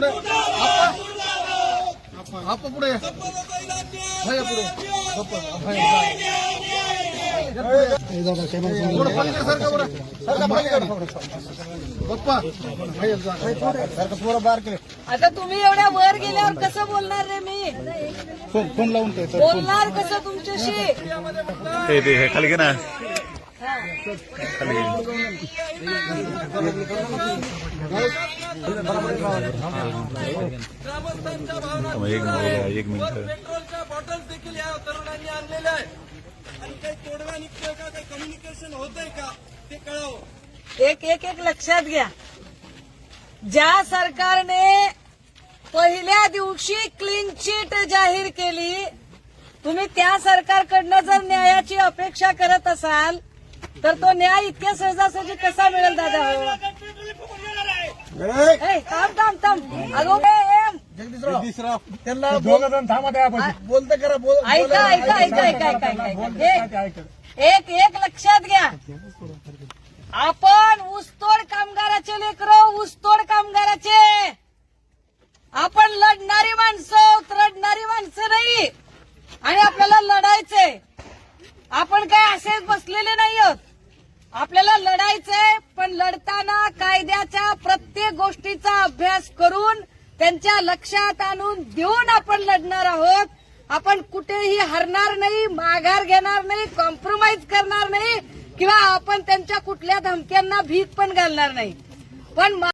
पुढे. आप्पा पुढे. भैया पुढे. आता तुम्ही एवढ्या वर गेल्यावर कसं बोलणार रे मी? फोन फोन लावून. बोलणार कसं तुमच्याशी? हे खाली घे ना. हा. खाली एक मिनिट एक मिनिट. पेट्रोलच्या बॉटल्स देखील या तरुणांनी आणलेल्या आहे आणि काही तोडगा निघतोय का? काही कम्युनिकेशन होतंय का? ते कळावं. एक एक एक लक्षात घ्या. ज्या सरकारने पहिल्या दिवशी क्लीन चिट जाहीर केली तुम्ही त्या सरकारकडनं जर न्यायाची अपेक्षा करत असाल तर तो न्याय इतक्या सहजासहजी कसा मिळेल दादा? हो? ए, थांब थांब थांब. अगो ए, एम. जगदीशराव त्यांना बोलते करा बोल ऐका ऐका ऐका ऐका ऐका ऐका एक- एक लक्षात घ्या. आपण ऊसतोड कामगाराचे लेकर ऊसतोड कामगाराचे. आपण लढणारी माणसं रडणारी माणसं नाही. आणि आपल्याला लढायचंय. आपण काय असेच बसलेले नाही आहोत आपल्याला लढायचंय पण लढताना प्रत्येक गोष्टीचा अभ्यास करून त्यांच्या लक्षात आणून देऊन आपण लढणार आहोत. आपण कुठेही हरणार नाही माघार घेणार नाही कॉम्प्रोमाइज करणार नाही किंवा आपण त्यांच्या कुठल्या धमक्यांना भीक पण घालणार नाही. पण